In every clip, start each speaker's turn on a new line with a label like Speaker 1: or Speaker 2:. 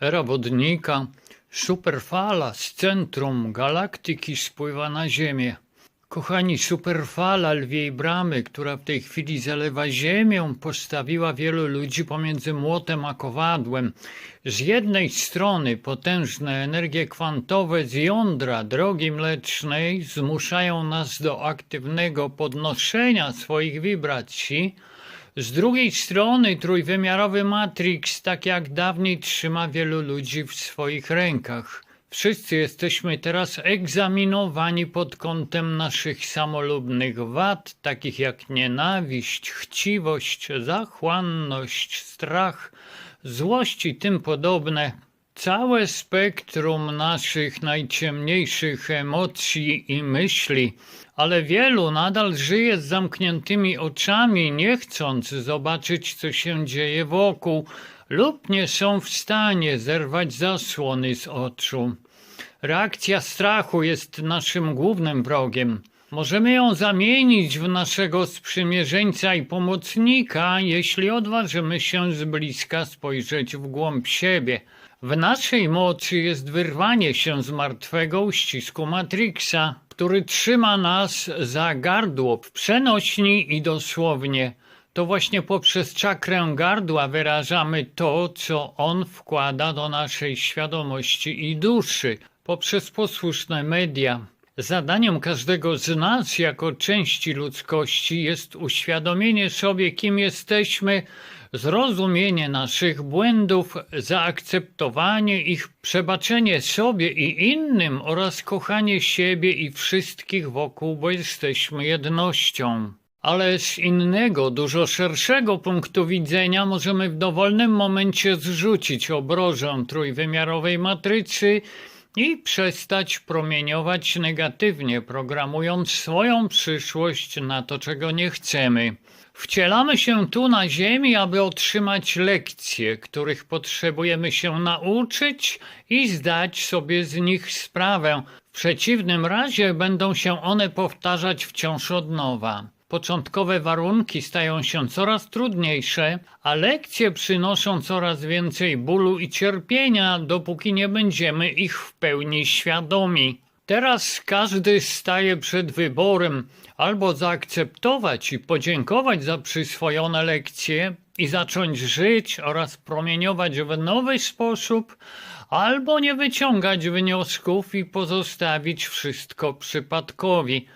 Speaker 1: Era wodnika, superfala z centrum galaktyki spływa na Ziemię. Kochani, superfala lwiej bramy, która w tej chwili zalewa Ziemię, postawiła wielu ludzi pomiędzy młotem a kowadłem. Z jednej strony potężne energie kwantowe z jądra drogi mlecznej zmuszają nas do aktywnego podnoszenia swoich wibracji, z drugiej strony trójwymiarowy Matrix, tak jak dawniej, trzyma wielu ludzi w swoich rękach. Wszyscy jesteśmy teraz egzaminowani pod kątem naszych samolubnych wad, takich jak nienawiść, chciwość, zachłanność, strach, złość i tym podobne. Całe spektrum naszych najciemniejszych emocji i myśli, ale wielu nadal żyje z zamkniętymi oczami, nie chcąc zobaczyć, co się dzieje wokół, lub nie są w stanie zerwać zasłony z oczu. Reakcja strachu jest naszym głównym wrogiem. Możemy ją zamienić w naszego sprzymierzeńca i pomocnika, jeśli odważymy się z bliska spojrzeć w głąb siebie. W naszej mocy jest wyrwanie się z martwego uścisku Matrixa, który trzyma nas za gardło w przenośni i dosłownie. To właśnie poprzez czakrę gardła wyrażamy to, co on wkłada do naszej świadomości i duszy, poprzez posłuszne media. Zadaniem każdego z nas, jako części ludzkości, jest uświadomienie sobie, kim jesteśmy, zrozumienie naszych błędów, zaakceptowanie ich, przebaczenie sobie i innym oraz kochanie siebie i wszystkich wokół, bo jesteśmy jednością. Ale z innego, dużo szerszego punktu widzenia możemy w dowolnym momencie zrzucić obrożę trójwymiarowej matrycy i przestać promieniować negatywnie, programując swoją przyszłość na to, czego nie chcemy. Wcielamy się tu na Ziemi, aby otrzymać lekcje, których potrzebujemy się nauczyć i zdać sobie z nich sprawę. W przeciwnym razie będą się one powtarzać wciąż od nowa. Początkowe warunki stają się coraz trudniejsze, a lekcje przynoszą coraz więcej bólu i cierpienia, dopóki nie będziemy ich w pełni świadomi. Teraz każdy staje przed wyborem albo zaakceptować i podziękować za przyswojone lekcje i zacząć żyć oraz promieniować w nowy sposób, albo nie wyciągać wniosków i pozostawić wszystko przypadkowi.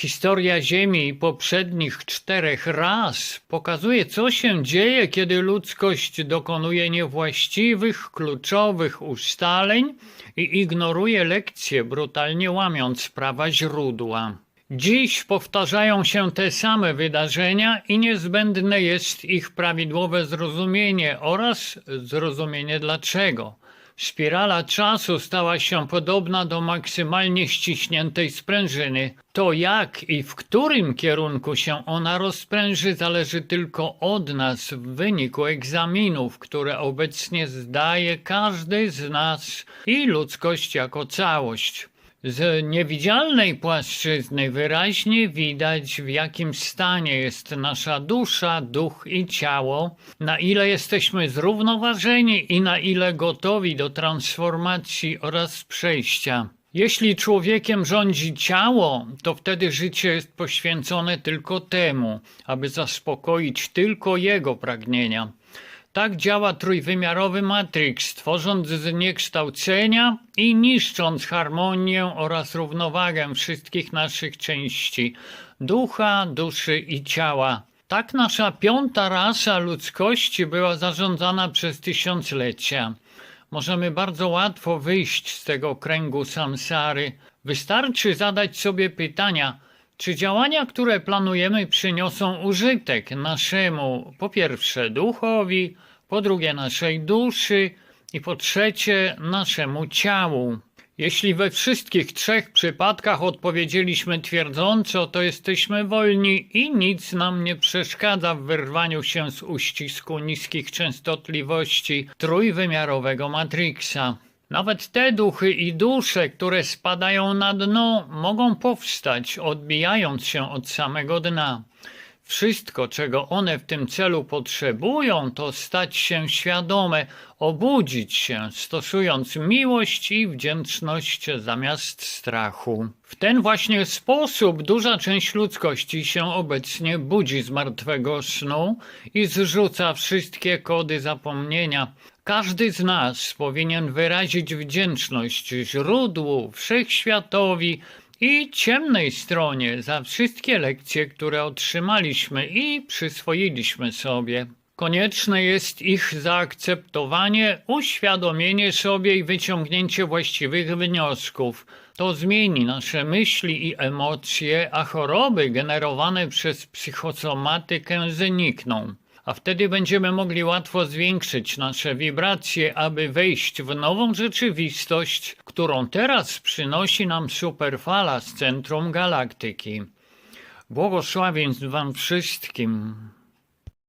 Speaker 1: Historia Ziemi poprzednich czterech raz pokazuje, co się dzieje, kiedy ludzkość dokonuje niewłaściwych, kluczowych ustaleń i ignoruje lekcje, brutalnie łamiąc prawa źródła. Dziś powtarzają się te same wydarzenia i niezbędne jest ich prawidłowe zrozumienie oraz zrozumienie dlaczego. Spirala czasu stała się podobna do maksymalnie ściśniętej sprężyny. To jak i w którym kierunku się ona rozpręży zależy tylko od nas w wyniku egzaminów, które obecnie zdaje każdy z nas i ludzkość jako całość. Z niewidzialnej płaszczyzny wyraźnie widać, w jakim stanie jest nasza dusza, duch i ciało, na ile jesteśmy zrównoważeni i na ile gotowi do transformacji oraz przejścia. Jeśli człowiekiem rządzi ciało, to wtedy życie jest poświęcone tylko temu, aby zaspokoić tylko jego pragnienia. Tak działa trójwymiarowy Matrix, tworząc zniekształcenia i niszcząc harmonię oraz równowagę wszystkich naszych części ducha, duszy i ciała. Tak nasza piąta rasa ludzkości była zarządzana przez tysiąclecia. Możemy bardzo łatwo wyjść z tego kręgu samsary. Wystarczy zadać sobie pytania, czy działania, które planujemy, przyniosą użytek naszemu, po pierwsze, duchowi, po drugie, naszej duszy i po trzecie, naszemu ciału? Jeśli we wszystkich trzech przypadkach odpowiedzieliśmy twierdząco, to jesteśmy wolni i nic nam nie przeszkadza w wyrwaniu się z uścisku niskich częstotliwości trójwymiarowego Matrixa. Nawet te duchy i dusze, które spadają na dno, mogą powstać, odbijając się od samego dna. Wszystko, czego one w tym celu potrzebują, to stać się świadome, obudzić się, stosując miłość i wdzięczność zamiast strachu. W ten właśnie sposób duża część ludzkości się obecnie budzi z martwego snu i zrzuca wszystkie kody zapomnienia. Każdy z nas powinien wyrazić wdzięczność źródłu, wszechświatowi i ciemnej stronie za wszystkie lekcje, które otrzymaliśmy i przyswoiliśmy sobie. Konieczne jest ich zaakceptowanie, uświadomienie sobie i wyciągnięcie właściwych wniosków. To zmieni nasze myśli i emocje, a choroby generowane przez psychosomatykę znikną. A wtedy będziemy mogli łatwo zwiększyć nasze wibracje, aby wejść w nową rzeczywistość, którą teraz przynosi nam superfala z centrum galaktyki. Błogosławień Wam wszystkim.